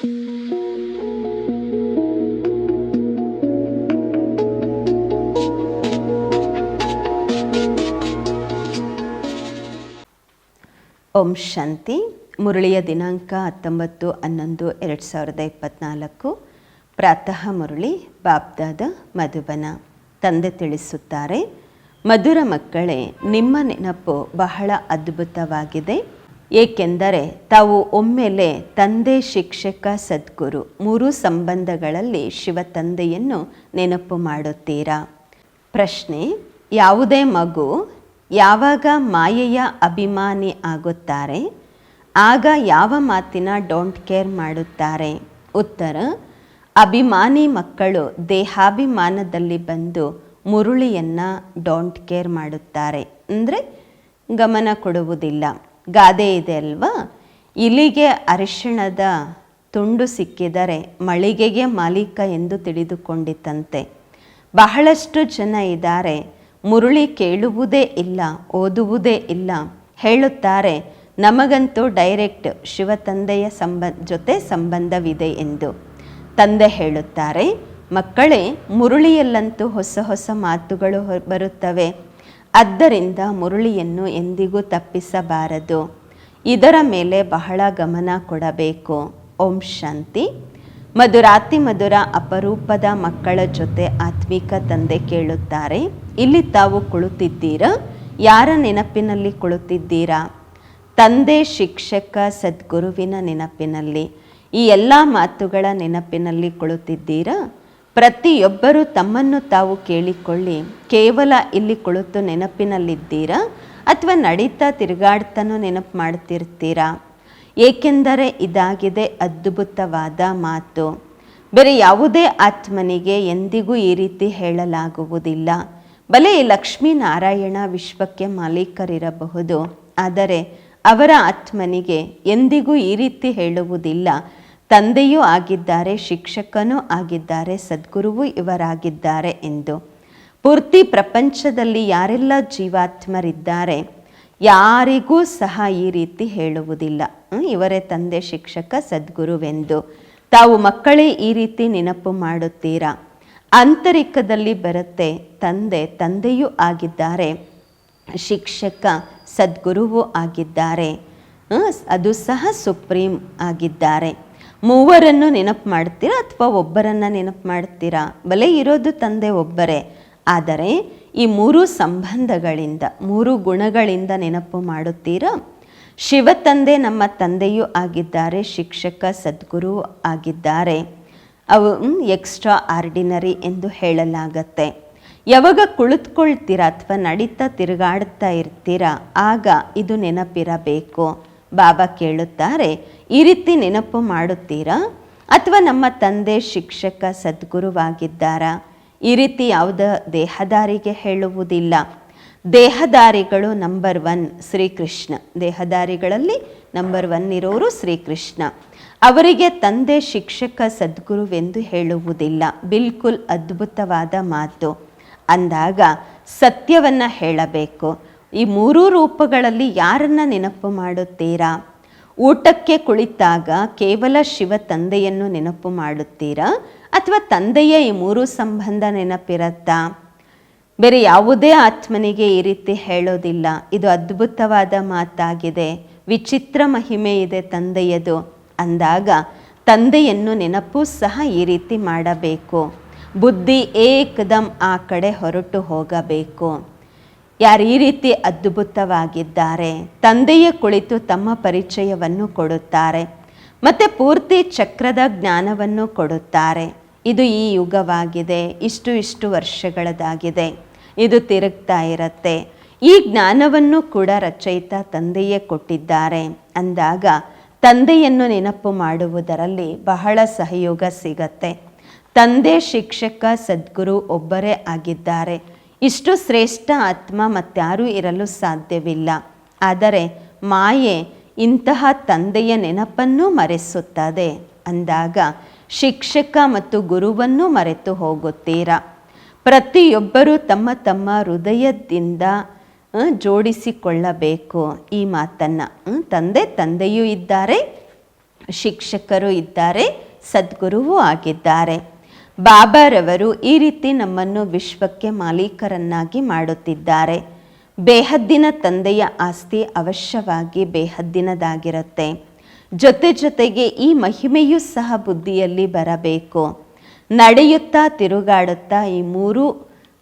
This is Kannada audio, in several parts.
ಓಂ ಶಾಂತಿ. ಮುರಳಿಯ ದಿನಾಂಕ ಹತ್ತೊಂಬತ್ತು ಹನ್ನೊಂದು ಎರಡು ಸಾವಿರದ ಇಪ್ಪತ್ತ್ನಾಲ್ಕು ಪ್ರಾತಃ ಮುರಳಿ ಬಾಬ್ದಾದ ಮಧುಬನ. ತಂದೆ ತಿಳಿಸುತ್ತಾರೆ, ಮಧುರ ಮಕ್ಕಳೇ, ನಿಮ್ಮ ನೆನಪು ಬಹಳ ಅದ್ಭುತವಾಗಿದೆ. ಏಕೆಂದರೆ ತಾವು ಒಮ್ಮೆಲೆ ತಂದೆ ಶಿಕ್ಷಕ ಸದ್ಗುರು, ಮೂರು ಸಂಬಂಧಗಳಲ್ಲಿ ಶಿವ ತಂದೆಯನ್ನು ನೆನಪು ಮಾಡುತ್ತೀರಾ? ಪ್ರಶ್ನೆ, ಯಾವುದೇ ಮಗು ಯಾವಾಗ ಮಾಯೆಯ ಅಭಿಮಾನಿ ಆಗುತ್ತಾರೆ? ಆಗ ಯಾವ ಮಾತಿನ ಡೋಂಟ್ ಕೇರ್ ಮಾಡುತ್ತಾರೆ? ಉತ್ತರ, ಅಭಿಮಾನಿ ಮಕ್ಕಳು ದೇಹಾಭಿಮಾನದಲ್ಲಿ ಬಂದು ಮುರುಳಿಯನ್ನು ಡೋಂಟ್ ಕೇರ್ ಮಾಡುತ್ತಾರೆ. ಅಂದರೆ ಗಮನ ಕೊಡುವುದಿಲ್ಲ. ಗಾದೆ ಇದೆ ಅಲ್ವಾ? ಇಲಿಗೆ ಅರಿಶಿಣದ ತುಂಡು ಸಿಕ್ಕಿದರೆ ಮಳಿಗೆಗೆ ಮಾಲೀಕ ಎಂದು ತಿಳಿದುಕೊಂಡಿತಂತೆ ಬಹಳಷ್ಟು ಜನ ಇದ್ದಾರೆ, ಮುರುಳಿ ಕೇಳುವುದೇ ಇಲ್ಲ, ಓದುವುದೇ ಇಲ್ಲ. ಹೇಳುತ್ತಾರೆ, ನಮಗಂತೂ ಡೈರೆಕ್ಟ್ ಶಿವ ತಂದೆಯ ಸಂಬ, ಜೊತೆ ಸಂಬಂಧವಿದೆ ಎಂದು. ತಂದೆ ಹೇಳುತ್ತಾರೆ, ಮಕ್ಕಳೇ, ಮುರುಳಿಯಲ್ಲಂತೂ ಹೊಸ ಹೊಸ ಮಾತುಗಳು ಬರುತ್ತವೆ. ಆದ್ದರಿಂದ ಮುರುಳಿಯನ್ನು ಎಂದಿಗೂ ತಪ್ಪಿಸಬಾರದು. ಇದರ ಮೇಲೆ ಬಹಳ ಗಮನ ಕೊಡಬೇಕು. ಓಂ ಶಾಂತಿ. ಮಧುರಾತಿ ಮಧುರ ಅಪರೂಪದ ಮಕ್ಕಳ ಜೊತೆ ಆತ್ಮಿಕ ತಂದೆ ಕೇಳುತ್ತಾರೆ, ಇಲ್ಲಿ ತಾವು ಕುಳಿತಿದ್ದೀರಾ? ಯಾರ ನೆನಪಿನಲ್ಲಿ ಕುಳಿತಿದ್ದೀರಾ? ತಂದೆ, ಶಿಕ್ಷಕ, ಸದ್ಗುರುವಿನ ನೆನಪಿನಲ್ಲಿ, ಈ ಎಲ್ಲ ಮಾತುಗಳ ನೆನಪಿನಲ್ಲಿ ಕುಳಿತಿದ್ದೀರಾ? ಪ್ರತಿಯೊಬ್ಬರೂ ತಮ್ಮನ್ನು ತಾವು ಕೇಳಿಕೊಳ್ಳಿ. ಕೇವಲ ಇಲ್ಲಿ ಕುಳಿತು ನೆನಪಿನಲ್ಲಿದ್ದೀರಾ? ಅಥವಾ ನಡೀತಾ ತಿರುಗಾಡ್ತಾನೂ ನೆನಪು ಮಾಡ್ತಿರ್ತೀರಾ? ಏಕೆಂದರೆ ಇದಾಗಿದೆ ಅದ್ಭುತವಾದ ಮಾತು. ಬೇರೆ ಯಾವುದೇ ಆತ್ಮನಿಗೆ ಎಂದಿಗೂ ಈ ರೀತಿ ಹೇಳಲಾಗುವುದಿಲ್ಲ. ಬಲೆ ಲಕ್ಷ್ಮೀನಾರಾಯಣ ವಿಶ್ವಕ್ಕೆ ಮಾಲೀಕರಿರಬಹುದು. ಆದರೆ ಅವರ ಆತ್ಮನಿಗೆ ಎಂದಿಗೂ ಈ ರೀತಿ ಹೇಳುವುದಿಲ್ಲ. ತಂದೆಯೂ ಆಗಿದ್ದಾರೆ, ಶಿಕ್ಷಕನೂ ಆಗಿದ್ದಾರೆ, ಸದ್ಗುರುವೂ ಇವರಾಗಿದ್ದಾರೆ ಎಂದು. ಪೂರ್ತಿ ಪ್ರಪಂಚದಲ್ಲಿ ಯಾರೆಲ್ಲ ಜೀವಾತ್ಮರಿದ್ದಾರೆ, ಯಾರಿಗೂ ಸಹ ಈ ರೀತಿ ಹೇಳುವುದಿಲ್ಲ. ಇವರೇ ತಂದೆ, ಶಿಕ್ಷಕ, ಸದ್ಗುರುವೆಂದು. ತಾವು ಮಕ್ಕಳೇ ಈ ರೀತಿ ನೆನಪು ಮಾಡುತ್ತೀರಾ? ಆಂತರಿಕದಲ್ಲಿ ಬರುತ್ತೆ, ತಂದೆ ತಂದೆಯೂ ಆಗಿದ್ದಾರೆ, ಶಿಕ್ಷಕ, ಸದ್ಗುರುವೂ ಆಗಿದ್ದಾರೆ. ಅದು ಸಹ ಸುಪ್ರೀಂ ಆಗಿದ್ದಾರೆ. ಮೂವರನ್ನು ನೆನಪು ಮಾಡ್ತೀರಾ ಅಥವಾ ಒಬ್ಬರನ್ನು ನೆನಪು ಮಾಡ್ತೀರಾ? ಬಲೆ ಇರೋದು ತಂದೆ ಒಬ್ಬರೇ. ಆದರೆ ಈ ಮೂರು ಸಂಬಂಧಗಳಿಂದ, ಮೂರು ಗುಣಗಳಿಂದ ನೆನಪು ಮಾಡುತ್ತೀರಾ? ಶಿವ ತಂದೆ ನಮ್ಮ ತಂದೆಯೂ ಆಗಿದ್ದಾರೆ, ಶಿಕ್ಷಕ, ಸದ್ಗುರು ಆಗಿದ್ದಾರೆ. ಅವು ಎಕ್ಸ್ಟ್ರಾ ಆರ್ಡಿನರಿ ಎಂದು ಹೇಳಲಾಗತ್ತೆ. ಯಾವಾಗ ಕುಳಿತುಕೊಳ್ತೀರಾ ಅಥವಾ ನಡೀತಾ ತಿರುಗಾಡ್ತಾ ಇರ್ತೀರಾ? ಆಗ ಇದು ನೆನಪಿರಬೇಕು. ಬಾಬಾ ಕೇಳುತ್ತಾರೆ, ಈ ರೀತಿ ನೆನಪು ಮಾಡುತ್ತೀರಾ? ಅಥವಾ ನಮ್ಮ ತಂದೆ ಶಿಕ್ಷಕ ಸದ್ಗುರುವಾಗಿದ್ದಾರಾ? ಈ ರೀತಿ ಯಾವುದ ದೇಹದಾರಿಗೆ ಹೇಳುವುದಿಲ್ಲ. ದೇಹದಾರಿಗಳು ನಂಬರ್ ಒನ್ ಶ್ರೀಕೃಷ್ಣ. ದೇಹದಾರಿಗಳಲ್ಲಿ ನಂಬರ್ ಒನ್ ಇರೋರು ಶ್ರೀಕೃಷ್ಣ. ಅವರಿಗೆ ತಂದೆ ಶಿಕ್ಷಕ ಸದ್ಗುರುವೆಂದು ಹೇಳುವುದಿಲ್ಲ. ಬಿಲ್ಕುಲ್ ಅದ್ಭುತವಾದ ಮಾತು. ಅಂದಾಗ ಸತ್ಯವನ್ನು ಹೇಳಬೇಕು. ಈ ಮೂರೂ ರೂಪಗಳಲ್ಲಿ ಯಾರನ್ನ ನೆನಪು ಮಾಡುತ್ತೀರಾ? ಊಟಕ್ಕೆ ಕುಳಿತಾಗ ಕೇವಲ ಶಿವ ತಂದೆಯನ್ನು ನೆನಪು ಮಾಡುತ್ತೀರಾ? ಅಥವಾ ತಂದೆಯ ಈ ಮೂರು ಸಂಬಂಧ ನೆನಪಿರತ್ತಾ? ಬೇರೆ ಯಾವುದೇ ಆತ್ಮನಿಗೆ ಈ ರೀತಿ ಹೇಳೋದಿಲ್ಲ. ಇದು ಅದ್ಭುತವಾದ ಮಾತಾಗಿದೆ. ವಿಚಿತ್ರ ಮಹಿಮೆ ಇದೆ ತಂದೆಯದು. ಅಂದಾಗ ತಂದೆಯನ್ನು ನೆನಪು ಸಹ ಈ ರೀತಿ ಮಾಡಬೇಕು. ಬುದ್ಧಿ ಏಕದಂ ಆ ಕಡೆ ಹೊರಟು ಹೋಗಬೇಕು. ಯಾರು ಈ ರೀತಿ ಅದ್ಭುತವಾಗಿದ್ದಾರೆ? ತಂದೆಯ ಕುಳಿತು ತಮ್ಮ ಪರಿಚಯವನ್ನು ಕೊಡುತ್ತಾರೆ, ಮತ್ತು ಪೂರ್ತಿ ಚಕ್ರದ ಜ್ಞಾನವನ್ನು ಕೊಡುತ್ತಾರೆ. ಇದು ಈ ಯುಗವಾಗಿದೆ, ಇಷ್ಟು ಇಷ್ಟು ವರ್ಷಗಳದಾಗಿದೆ, ಇದು ತಿರುಗ್ತಾ ಇರುತ್ತೆ. ಈ ಜ್ಞಾನವನ್ನು ಕೂಡ ರಚಯಿತ ತಂದೆಯೇ ಕೊಟ್ಟಿದ್ದಾರೆ. ಅಂದಾಗ ತಂದೆಯನ್ನು ನೆನಪು ಮಾಡುವುದರಲ್ಲಿ ಬಹಳ ಸಹಯೋಗ ಸಿಗತ್ತೆ. ತಂದೆ ಶಿಕ್ಷಕ ಸದ್ಗುರು ಒಬ್ಬರೇ ಆಗಿದ್ದಾರೆ. ಇಷ್ಟು ಶ್ರೇಷ್ಠ ಆತ್ಮ ಮತ್ತಾರೂ ಇರಲು ಸಾಧ್ಯವಿಲ್ಲ. ಆದರೆ ಮಾಯೆ ಇಂತಹ ತಂದೆಯ ನೆನಪನ್ನು ಮರೆಸುತ್ತದೆ. ಅಂದಾಗ ಶಿಕ್ಷಕ ಮತ್ತು ಗುರುವನ್ನು ಮರೆತು ಹೋಗುತ್ತೀರಾ? ಪ್ರತಿಯೊಬ್ಬರೂ ತಮ್ಮ ತಮ್ಮ ಹೃದಯದಿಂದ ಜೋಡಿಸಿಕೊಳ್ಳಬೇಕು. ಈ ಮಾತನ್ನು ತಂದೆ ತಂದೆಯೂ ಇದ್ದಾರೆ, ಶಿಕ್ಷಕರು ಇದ್ದಾರೆ, ಸದ್ಗುರುವೂ ಆಗಿದ್ದಾರೆ. ಬಾಬಾರವರು ಈ ರೀತಿ ನಮ್ಮನ್ನು ವಿಶ್ವಕ್ಕೆ ಮಾಲೀಕರನ್ನಾಗಿ ಮಾಡುತ್ತಿದ್ದಾರೆ. ಬೇಹದ್ದಿನ ತಂದೆಯ ಆಸ್ತಿ ಅವಶ್ಯವಾಗಿ ಬೇಹದ್ದಿನದಾಗಿರುತ್ತೆ. ಜೊತೆ ಜೊತೆಗೆ ಈ ಮಹಿಮೆಯೂ ಸಹ ಬುದ್ಧಿಯಲ್ಲಿ ಬರಬೇಕು. ನಡೆಯುತ್ತಾ ತಿರುಗಾಡುತ್ತಾ ಈ ಮೂರು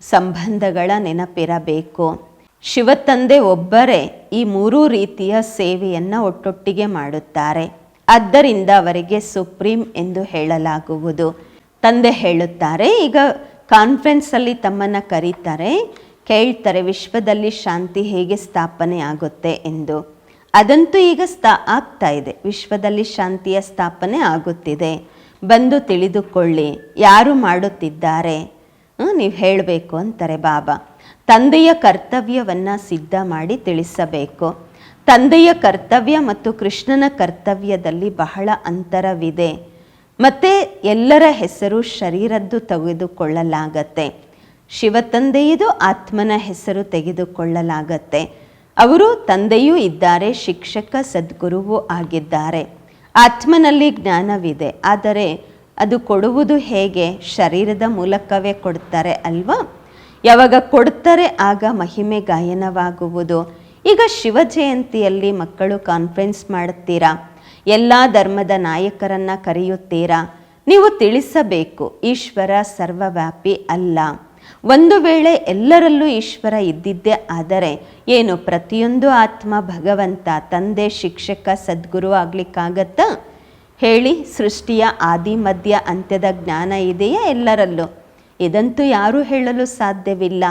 ಸಂಬಂಧಗಳ ನೆನಪಿರಬೇಕು. ಶಿವತಂದೆ ಒಬ್ಬರೇ ಈ ಮೂರೂ ರೀತಿಯ ಸೇವೆಯನ್ನು ಒಟ್ಟೊಟ್ಟಿಗೆ ಮಾಡುತ್ತಾರೆ. ಆದ್ದರಿಂದ ಅವರಿಗೆ ಸುಪ್ರೀಂ ಎಂದು ಹೇಳಲಾಗುವುದು. ತಂದೆ ಹೇಳುತ್ತಾರೆ, ಈಗ ಕಾನ್ಫರೆನ್ಸಲ್ಲಿ ತಮ್ಮನ್ನು ಕರೀತಾರೆ, ಕೇಳ್ತಾರೆ ವಿಶ್ವದಲ್ಲಿ ಶಾಂತಿ ಹೇಗೆ ಸ್ಥಾಪನೆ ಆಗುತ್ತೆ ಎಂದು. ಅದಂತೂ ಈಗ ಸ್ಥಾ ಆಗ್ತಾ ಇದೆ, ವಿಶ್ವದಲ್ಲಿ ಶಾಂತಿಯ ಸ್ಥಾಪನೆ ಆಗುತ್ತಿದೆ. ಬಂದು ತಿಳಿದುಕೊಳ್ಳಿ, ಯಾರು ಮಾಡುತ್ತಿದ್ದಾರೆ? ನೀವು ಹೇಳಬೇಕು ಅಂತಾರೆ ಬಾಬಾ. ತಂದೆಯ ಕರ್ತವ್ಯವನ್ನು ಸಿದ್ಧ ಮಾಡಿ ತಿಳಿಸಬೇಕು. ತಂದೆಯ ಕರ್ತವ್ಯ ಮತ್ತು ಕೃಷ್ಣನ ಕರ್ತವ್ಯದಲ್ಲಿ ಬಹಳ ಅಂತರವಿದೆ. ಮತ್ತು ಎಲ್ಲರ ಹೆಸರು ಶರೀರದ್ದು ತೆಗೆದುಕೊಳ್ಳಲಾಗತ್ತೆ. ಶಿವತಂದೆಯದು ಆತ್ಮನ ಹೆಸರು ತೆಗೆದುಕೊಳ್ಳಲಾಗತ್ತೆ. ಅವರು ತಂದೆಯೂ ಇದ್ದಾರೆ, ಶಿಕ್ಷಕ, ಸದ್ಗುರುವೂ ಆಗಿದ್ದಾರೆ. ಆತ್ಮನಲ್ಲಿ ಜ್ಞಾನವಿದೆ, ಆದರೆ ಅದು ಕೊಡುವುದು ಹೇಗೆ? ಶರೀರದ ಮೂಲಕವೇ ಕೊಡ್ತಾರೆ ಅಲ್ವಾ? ಯಾವಾಗ ಕೊಡ್ತಾರೆ, ಆಗ ಮಹಿಮೆ ಗಾಯನವಾಗುವುದು. ಈಗ ಶಿವ ಜಯಂತಿಯಲ್ಲಿ ಮಕ್ಕಳು ಕಾನ್ಫರೆನ್ಸ್ ಮಾಡುತ್ತೀರಾ ಎಲ್ಲ ಧರ್ಮದ ನಾಯಕರನ್ನ ಕರೆಯುತ್ತೀರಾ? ನೀವು ತಿಳಿಸಬೇಕು, ಈಶ್ವರ ಸರ್ವವ್ಯಾಪಿ ಅಲ್ಲ. ಒಂದು ವೇಳೆ ಎಲ್ಲರಲ್ಲೂ ಈಶ್ವರ ಇದ್ದಿದ್ದೇ ಆದರೆ ಏನು ಪ್ರತಿಯೊಂದು ಆತ್ಮ ಭಗವಂತ, ತಂದೆ, ಶಿಕ್ಷಕ, ಸದ್ಗುರು ಆಗ್ಲಿಕ್ಕಾಗತ್ತಾ? ಹೇಳಿ, ಸೃಷ್ಟಿಯ ಆದಿ, ಮಧ್ಯ, ಅಂತ್ಯದ ಜ್ಞಾನ ಇದೆಯಾ ಎಲ್ಲರಲ್ಲೂ? ಇದಂತೂ ಯಾರೂ ಹೇಳಲು ಸಾಧ್ಯವಿಲ್ಲ.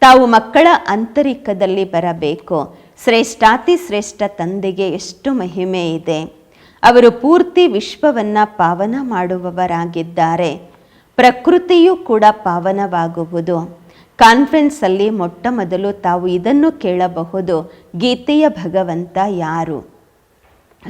ತಾವು ಮಕ್ಕಳ ಅಂತರಿಕದಲ್ಲಿ ಬರಬೇಕು. ಶ್ರೇಷ್ಠಾತಿ ಶ್ರೇಷ್ಠ ತಂದೆಗೆ ಎಷ್ಟು ಮಹಿಮೆ ಇದೆ. ಅವರು ಪೂರ್ತಿ ವಿಶ್ವವನ್ನು ಪಾವನ ಮಾಡುವವರಾಗಿದ್ದಾರೆ. ಪ್ರಕೃತಿಯೂ ಕೂಡ ಪಾವನವಾಗುವುದು. ಕಾನ್ಫರೆನ್ಸಲ್ಲಿ ಮೊಟ್ಟ ಮೊದಲು ತಾವು ಇದನ್ನು ಕೇಳಬಹುದು, ಗೀತೆಯ ಭಗವಂತ ಯಾರು?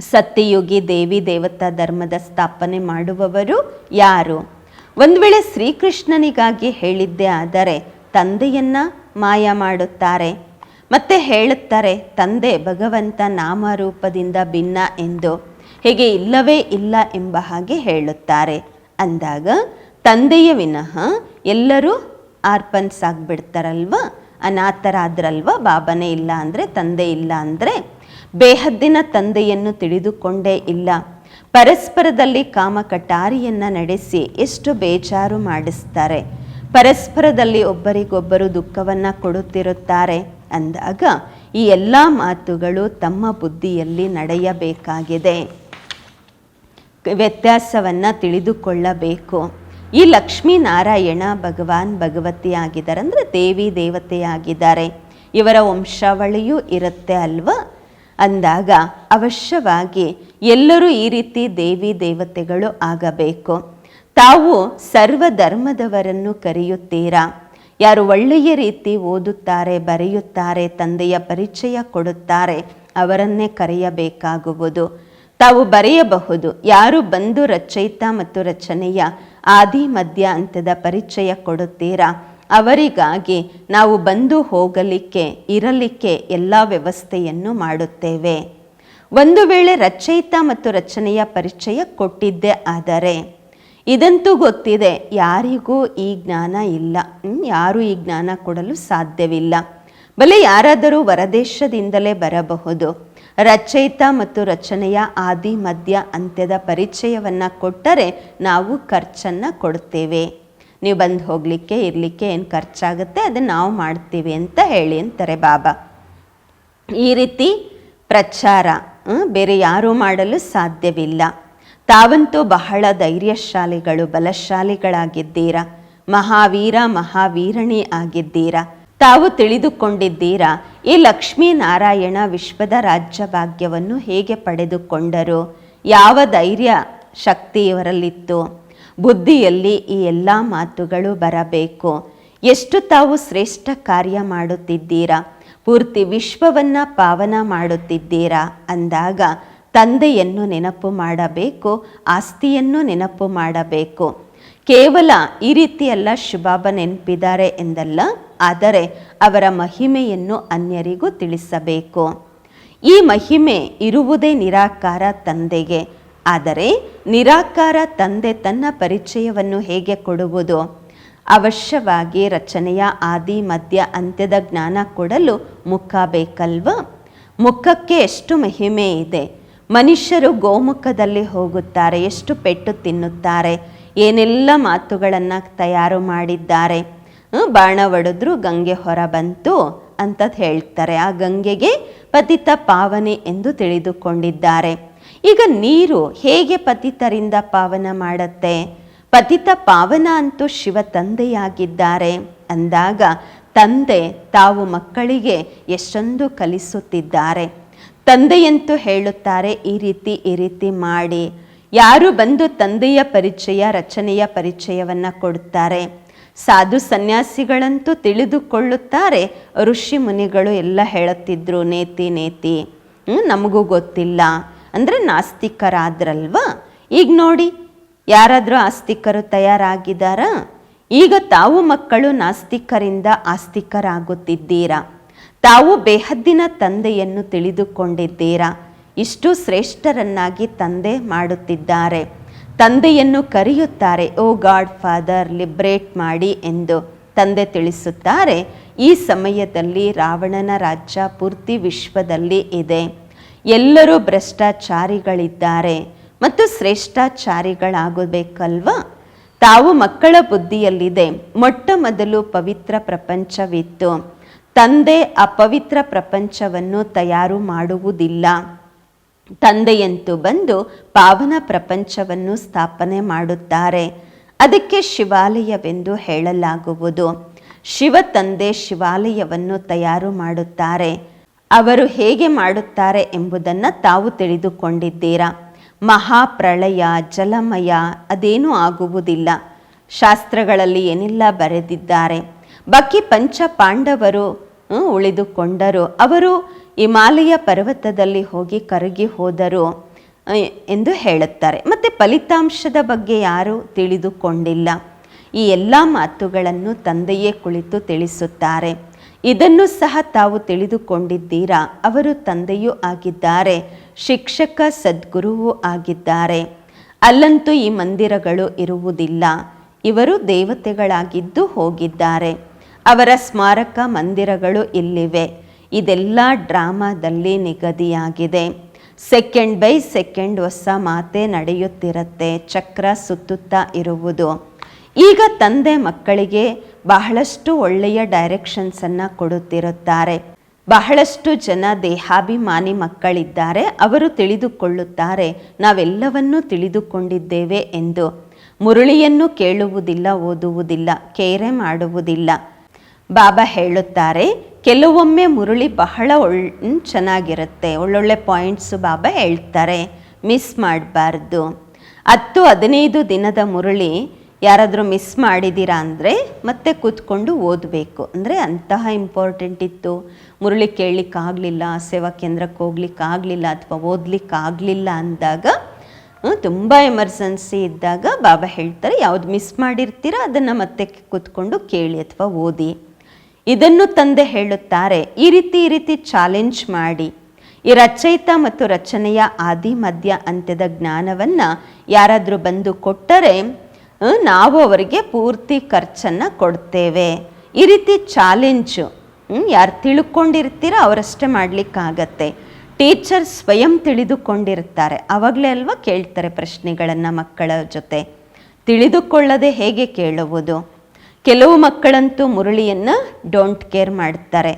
ಸತ್ಯಯುಗಿ ದೇವಿ ದೇವತಾ ಧರ್ಮದ ಸ್ಥಾಪನೆ ಮಾಡುವವರು ಯಾರು? ಒಂದು ವೇಳೆ ಶ್ರೀಕೃಷ್ಣನಿಗಾಗಿ ಹೇಳಿದ್ದೇ ಆದರೆ ತಂದೆಯನ್ನ ಮಾಯ ಮಾಡುತ್ತಾರೆ. ಮತ್ತೆ ಹೇಳುತ್ತಾರೆ, ತಂದೆ ಭಗವಂತ ನಾಮರೂಪದಿಂದ ಭಿನ್ನ ಎಂದು. ಹೇಗೆ ಇಲ್ಲವೇ ಇಲ್ಲ ಎಂಬ ಹಾಗೆ ಹೇಳುತ್ತಾರೆ. ಅಂದಾಗ ತಂದೆಯ ವಿನಃ ಎಲ್ಲರೂ ಆರ್ಪನ್ಸ್ ಆಗಿಬಿಡ್ತಾರಲ್ವ ಅನಾಥರಾದ್ರಲ್ವ? ಬಾಬನೇ ಇಲ್ಲ ಅಂದರೆ ತಂದೆ ಇಲ್ಲ ಅಂದರೆ? ಬೇಹದ್ದಿನ ತಂದೆಯನ್ನು ತಿಳಿದುಕೊಂಡೇ ಇಲ್ಲ. ಪರಸ್ಪರದಲ್ಲಿ ಕಾಮ ಕಟಾರಿಯನ್ನು ನಡೆಸಿ ಎಷ್ಟು ಬೇಜಾರು ಮಾಡಿಸ್ತಾರೆ. ಪರಸ್ಪರದಲ್ಲಿ ಒಬ್ಬರಿಗೊಬ್ಬರು ದುಃಖವನ್ನು ಕೊಡುತ್ತಿರುತ್ತಾರೆ. ಅಂದಾಗ ಈ ಎಲ್ಲ ಮಾತುಗಳು ತಮ್ಮ ಬುದ್ಧಿಯಲ್ಲಿ ನಡೆಯಬೇಕಾಗಿದೆ. ವ್ಯತ್ಯಾಸವನ್ನು ತಿಳಿದುಕೊಳ್ಳಬೇಕು. ಈ ಲಕ್ಷ್ಮೀನಾರಾಯಣ ಭಗವಾನ್ ಭಗವತಿ ಆಗಿದ್ದಾರೆ ಅಂದರೆ ದೇವಿ ದೇವತೆಯಾಗಿದ್ದಾರೆ. ಇವರ ವಂಶಾವಳಿಯೂ ಇರುತ್ತೆ ಅಲ್ವಾ? ಅಂದಾಗ ಅವಶ್ಯವಾಗಿ ಎಲ್ಲರೂ ಈ ರೀತಿ ದೇವಿ ದೇವತೆಗಳು ಆಗಬೇಕು. ತಾವು ಸರ್ವ ಧರ್ಮದವರನ್ನು ಕರೆಯುತ್ತೀರಾ? ಯಾರು ಒಳ್ಳೆಯ ರೀತಿ ಓದುತ್ತಾರೆ, ಬರೆಯುತ್ತಾರೆ, ತಂದೆಯ ಪರಿಚಯ ಕೊಡುತ್ತಾರೆ, ಅವರನ್ನೇ ಕರೆಯಬೇಕಾಗುವುದು. ತಾವು ಬರೆಯಬಹುದು, ಯಾರು ಬಂದು ರಚಯಿತ ಮತ್ತು ರಚನೆಯ ಆದಿ, ಮಧ್ಯ, ಅಂತ್ಯದ ಪರಿಚಯ ಕೊಡುತ್ತೀರಾ? ಅವರಿಗಾಗಿ ನಾವು ಬಂದು ಹೋಗಲಿಕ್ಕೆ, ಇರಲಿಕ್ಕೆ ಎಲ್ಲ ವ್ಯವಸ್ಥೆಯನ್ನು ಮಾಡುತ್ತೇವೆ. ಒಂದು ವೇಳೆ ರಚಯಿತ ಮತ್ತು ರಚನೆಯ ಪರಿಚಯ ಕೊಟ್ಟಿದ್ದೆ ಆದರೆ, ಇದಂತೂ ಗೊತ್ತಿದೆ, ಯಾರಿಗೂ ಈ ಜ್ಞಾನ ಇಲ್ಲ. ಯಾರು ಈ ಜ್ಞಾನ ಕೊಡಲು ಸಾಧ್ಯವಿಲ್ಲ. ಬಲೆ ಯಾರಾದರೂ ವರದೇಶದಿಂದಲೇ ಬರಬಹುದು. ರಚಯಿತ ಮತ್ತು ರಚನೆಯ ಆದಿ, ಮಧ್ಯ, ಅಂತ್ಯದ ಪರಿಚಯವನ್ನು ಕೊಟ್ಟರೆ ನಾವು ಖರ್ಚನ್ನು ಕೊಡ್ತೇವೆ. ನೀವು ಬಂದು ಹೋಗಲಿಕ್ಕೆ, ಇರಲಿಕ್ಕೆ ಏನು ಖರ್ಚಾಗುತ್ತೆ ಅದನ್ನು ನಾವು ಮಾಡ್ತೀವಿ ಅಂತ ಹೇಳಿ ಅಂತಾರೆ ಬಾಬಾ. ಈ ರೀತಿ ಪ್ರಚಾರ ಬೇರೆ ಯಾರೂ ಮಾಡಲು ಸಾಧ್ಯವಿಲ್ಲ. ತಾವಂತೂ ಬಹಳ ಧೈರ್ಯಶಾಲಿಗಳು, ಬಲಶಾಲಿಗಳಾಗಿದ್ದೀರಾ. ಮಹಾವೀರ, ಮಹಾವೀರಣಿ ಆಗಿದ್ದೀರಾ. ತಾವು ತಿಳಿದುಕೊಂಡಿದ್ದೀರಾ? ಈ ಲಕ್ಷ್ಮೀನಾರಾಯಣ ವಿಶ್ವದ ರಾಜ್ಯ ಭಾಗ್ಯವನ್ನು ಹೇಗೆ ಪಡೆದುಕೊಂಡರು? ಯಾವ ಧೈರ್ಯ ಶಕ್ತಿ ಇವರಲ್ಲಿತ್ತು ಬುದ್ಧಿಯಲ್ಲಿ ಈ ಎಲ್ಲ ಮಾತುಗಳು ಬರಬೇಕು. ಎಷ್ಟು ತಾವು ಶ್ರೇಷ್ಠ ಕಾರ್ಯ ಮಾಡುತ್ತಿದ್ದೀರಾ? ಪೂರ್ತಿ ವಿಶ್ವವನ್ನು ಪಾವನ ಮಾಡುತ್ತಿದ್ದೀರಾ? ಅಂದಾಗ ತಂದೆಯನ್ನು ನೆನಪು ಮಾಡಬೇಕು, ಆಸ್ತಿಯನ್ನು ನೆನಪು ಮಾಡಬೇಕು. ಕೇವಲ ಈ ರೀತಿಯೆಲ್ಲ ಶುಭಾಬ ನೆನಪಿದ್ದಾರೆ ಎಂದಲ್ಲ? ಆದರೆ ಅವರ ಮಹಿಮೆಯನ್ನು ಅನ್ಯರಿಗೂ ತಿಳಿಸಬೇಕು. ಈ ಮಹಿಮೆ ಇರುವುದೇ ನಿರಾಕಾರ ತಂದೆಗೆ. ಆದರೆ ನಿರಾಕಾರ ತಂದೆ ತನ್ನ ಪರಿಚಯವನ್ನು ಹೇಗೆ ಕೊಡುವುದು? ಅವಶ್ಯವಾಗಿ ರಚನೆಯ ಆದಿ, ಮಧ್ಯ, ಅಂತ್ಯದ ಜ್ಞಾನ ಕೊಡಲು ಮುಖ ಬೇಕಲ್ವ? ಮುಖಕ್ಕೆ ಎಷ್ಟು ಮಹಿಮೆ ಇದೆ? ಮನುಷ್ಯರು ಗೋಮುಖದಲ್ಲಿ ಹೋಗುತ್ತಾರೆ, ಎಷ್ಟು ಪೆಟ್ಟು ತಿನ್ನುತ್ತಾರೆ, ಏನೆಲ್ಲ ಮಾತುಗಳನ್ನು ತಯಾರು ಮಾಡಿದ್ದಾರೆ? ಬಾಣ ಒಡೆದ್ರು, ಗಂಗೆ ಹೊರ ಬಂತು ಅಂತ ಹೇಳ್ತಾರೆ. ಆ ಗಂಗೆಗೆ ಪತಿತ ಪಾವನೆ ಎಂದು ತಿಳಿದುಕೊಂಡಿದ್ದಾರೆ. ಈಗ ನೀರು ಹೇಗೆ ಪತಿತರಿಂದ ಪಾವನ ಮಾಡತ್ತೆ? ಪತಿತ ಪಾವನ ಅಂತೂ ಶಿವ ತಂದೆಯಾಗಿದ್ದಾರೆ. ಅಂದಾಗ ತಂದೆ ತಾವು ಮಕ್ಕಳಿಗೆ ಎಷ್ಟೊಂದು ಕಲಿಸುತ್ತಿದ್ದಾರೆ. ತಂದೆಯಂತೂ ಹೇಳುತ್ತಾರೆ, ಈ ರೀತಿ ಈ ರೀತಿ ಮಾಡಿ. ಯಾರು ಬಂದು ತಂದೆಯ ಪರಿಚಯ, ರಚನೆಯ ಪರಿಚಯವನ್ನು ಕೊಡುತ್ತಾರೆ ಸಾಧು ಸನ್ಯಾಸಿಗಳಂತೂ ತಿಳಿದುಕೊಳ್ಳುತ್ತಾರೆ, ಋಷಿ ಮುನಿಗಳು ಎಲ್ಲ ಹೇಳುತ್ತಿದ್ರು, ನೇತಿ ನೇತಿ ನಮಗೂ ಗೊತ್ತಿಲ್ಲ. ಅಂದರೆ ನಾಸ್ತಿಕರಾದ್ರಲ್ವಾ? ಈಗ ನೋಡಿ, ಯಾರಾದರೂ ಆಸ್ತಿಕರು ತಯಾರಾಗಿದ್ದಾರಾ? ಈಗ ತಾವು ಮಕ್ಕಳು ನಾಸ್ತಿಕರಿಂದ ಆಸ್ತಿಕರಾಗುತ್ತಿದ್ದೀರಾ? ತಾವು ಬೇಹದ್ದಿನ ತಂದೆಯನ್ನು ತಿಳಿದುಕೊಂಡಿದ್ದೀರಾ? ಇಷ್ಟು ಶ್ರೇಷ್ಠರನ್ನಾಗಿ ತಂದೆ ಮಾಡುತ್ತಿದ್ದಾರೆ. ತಂದೆಯನ್ನು ಕರೆಯುತ್ತಾರೆ, ಓ ಗಾಡ್ ಫಾದರ್, ಲಿಬ್ರೇಟ್ ಮಾಡಿ ಎಂದು ತಂದೆ ತಿಳಿಸುತ್ತಾರೆ. ಈ ಸಮಯದಲ್ಲಿ ರಾವಣನ ರಾಜ್ಯ ಪೂರ್ತಿ ವಿಶ್ವದಲ್ಲಿ ಇದೆ. ಎಲ್ಲರೂ ಭ್ರಷ್ಟಾಚಾರಿಗಳಿದ್ದಾರೆ. ಮತ್ತು ಶ್ರೇಷ್ಠಾಚಾರಿಗಳಾಗಬೇಕಲ್ವಾ? ತಾವು ಮಕ್ಕಳ ಬುದ್ಧಿಯಲ್ಲಿದೆ. ಮೊಟ್ಟ ಮೊದಲು ಪವಿತ್ರ ಪ್ರಪಂಚವಿತ್ತು. ತಂದೆ ಅಪವಿತ್ರ ಪವಿತ್ರ ಪ್ರಪಂಚವನ್ನು ತಯಾರು ಮಾಡುವುದಿಲ್ಲ. ತಂದೆಯಂತೂ ಬಂದು ಪಾವನ ಪ್ರಪಂಚವನ್ನು ಸ್ಥಾಪನೆ ಮಾಡುತ್ತಾರೆ. ಅದಕ್ಕೆ ಶಿವಾಲಯವೆಂದು ಹೇಳಲಾಗುವುದು. ಶಿವ ತಂದೆ ಶಿವಾಲಯವನ್ನು ತಯಾರು ಮಾಡುತ್ತಾರೆ. ಅವರು ಹೇಗೆ ಮಾಡುತ್ತಾರೆ ಎಂಬುದನ್ನು ತಾವು ತಿಳಿದುಕೊಂಡಿದ್ದೀರಾ? ಮಹಾಪ್ರಳಯ, ಜಲಮಯ, ಅದೇನೂ ಆಗುವುದಿಲ್ಲ. ಶಾಸ್ತ್ರಗಳಲ್ಲಿ ಏನಿಲ್ಲ ಬರೆದಿದ್ದಾರೆ. ಬಾಕಿ ಪಂಚ ಪಾಂಡವರು ಉಳಿದುಕೊಂಡರು. ಅವರು ಹಿಮಾಲಯ ಪರ್ವತದಲ್ಲಿ ಹೋಗಿ ಕರಗಿ ಹೋದರು ಎಂದು ಹೇಳುತ್ತಾರೆ. ಮತ್ತು ಫಲಿತಾಂಶದ ಬಗ್ಗೆ ಯಾರೂ ತಿಳಿದುಕೊಂಡಿಲ್ಲ. ಈ ಎಲ್ಲ ಮಾತುಗಳನ್ನು ತಂದೆಯೇ ಕುಳಿತು ತಿಳಿಸುತ್ತಾರೆ. ಇದನ್ನು ಸಹ ತಾವು ತಿಳಿದುಕೊಂಡಿದ್ದೀರಾ? ಅವರು ತಂದೆಯೂ ಆಗಿದ್ದಾರೆ, ಶಿಕ್ಷಕ ಸದ್ಗುರುವೂ ಆಗಿದ್ದಾರೆ. ಅಲ್ಲಂತೂ ಈ ಮಂದಿರಗಳು ಇರುವುದಿಲ್ಲ. ಇವರು ದೇವತೆಗಳಾಗಿದ್ದು ಹೋಗಿದ್ದಾರೆ. ಅವರ ಸ್ಮಾರಕ ಮಂದಿರಗಳು ಇಲ್ಲಿವೆ. ಇದೆಲ್ಲ ಡ್ರಾಮಾದಲ್ಲಿ ನಿಗದಿಯಾಗಿದೆ. ಸೆಕೆಂಡ್ ಬೈ ಸೆಕೆಂಡ್ ಹೊಸ ಮಾತೆ ನಡೆಯುತ್ತಿರುತ್ತೆ, ಚಕ್ರ ಸುತ್ತುತ್ತಾ ಇರುವುದು. ಈಗ ತಂದೆ ಮಕ್ಕಳಿಗೆ ಬಹಳಷ್ಟು ಒಳ್ಳೆಯ ಡೈರೆಕ್ಷನ್ಸನ್ನು ಕೊಡುತ್ತಿರುತ್ತಾರೆ. ಬಹಳಷ್ಟು ಜನ ದೇಹಾಭಿಮಾನಿ ಮಕ್ಕಳಿದ್ದಾರೆ, ಅವರು ತಿಳಿದುಕೊಳ್ಳುತ್ತಾರೆ, ನಾವೆಲ್ಲವನ್ನೂ ತಿಳಿದುಕೊಂಡಿದ್ದೇವೆ ಎಂದು. ಮುರಳಿಯನ್ನು ಕೇಳುವುದಿಲ್ಲ, ಓದುವುದಿಲ್ಲ, ಕೇರೆ ಮಾಡುವುದಿಲ್ಲ. ಬಾಬಾ ಹೇಳುತ್ತಾರೆ ಕೆಲವೊಮ್ಮೆ ಮುರುಳಿ ಬಹಳ ಒಳ್, ಚೆನ್ನಾಗಿರುತ್ತೆ. ಒಳ್ಳೊಳ್ಳೆ ಪಾಯಿಂಟ್ಸು ಬಾಬಾ ಹೇಳ್ತಾರೆ. ಮಿಸ್ ಮಾಡಬಾರ್ದು. ಹತ್ತು, ಹದಿನೈದು ದಿನದ ಮುರುಳಿ ಯಾರಾದರೂ ಮಿಸ್ ಮಾಡಿದ್ದೀರಾ ಅಂದರೆ ಮತ್ತೆ ಕೂತ್ಕೊಂಡು ಓದಬೇಕು. ಅಂದರೆ ಅಂತಹ ಇಂಪಾರ್ಟೆಂಟ್ ಇತ್ತು. ಮುರುಳಿ ಕೇಳಲಿಕ್ಕಾಗಲಿಲ್ಲ, ಸೇವಾ ಕೇಂದ್ರಕ್ಕೆ ಹೋಗ್ಲಿಕ್ಕಾಗಲಿಲ್ಲ ಅಥವಾ ಓದಲಿಕ್ಕಾಗಲಿಲ್ಲ ಅಂದಾಗ ತುಂಬ ಎಮರ್ಜೆನ್ಸಿ ಇದ್ದಾಗ ಬಾಬಾ ಹೇಳ್ತಾರೆ, ಯಾವುದು ಮಿಸ್ ಮಾಡಿರ್ತೀರಾ ಅದನ್ನು ಮತ್ತೆ ಕೂತ್ಕೊಂಡು ಕೇಳಿ ಅಥವಾ ಓದಿ. ಇದನ್ನು ತಂದೆ ಹೇಳುತ್ತಾರೆ, ಈ ರೀತಿ ಈ ರೀತಿ ಚಾಲೆಂಜ್ ಮಾಡಿ. ಈ ರಚಯಿತ ಮತ್ತು ರಚನೆಯ ಆದಿ ಮಧ್ಯ ಅಂತ್ಯದ ಜ್ಞಾನವನ್ನು ಯಾರಾದರೂ ಬಂದು ಕೊಟ್ಟರೆ ನಾವು ಅವರಿಗೆ ಪೂರ್ತಿ ಖರ್ಚನ್ನು ಕೊಡ್ತೇವೆ. ಈ ರೀತಿ ಚಾಲೆಂಜು ಯಾರು ತಿಳ್ಕೊಂಡಿರ್ತೀರೋ ಅವರಷ್ಟೇ ಮಾಡಲಿಕ್ಕಾಗತ್ತೆ. ಟೀಚರ್ ಸ್ವಯಂ ತಿಳಿದುಕೊಂಡಿರ್ತಾರೆ ಆವಾಗಲೇ ಅಲ್ವಾ ಕೇಳ್ತಾರೆ ಪ್ರಶ್ನೆಗಳನ್ನು ಮಕ್ಕಳ ಜೊತೆ. ತಿಳಿದುಕೊಳ್ಳದೆ ಹೇಗೆ ಕೇಳುವುದು? ಕೆಲವು ಮಕ್ಕಳಂತೂ ಮುರಳಿಯನ್ನು ಡೋಂಟ್ ಕೇರ್ ಮಾಡ್ತಾರೆ.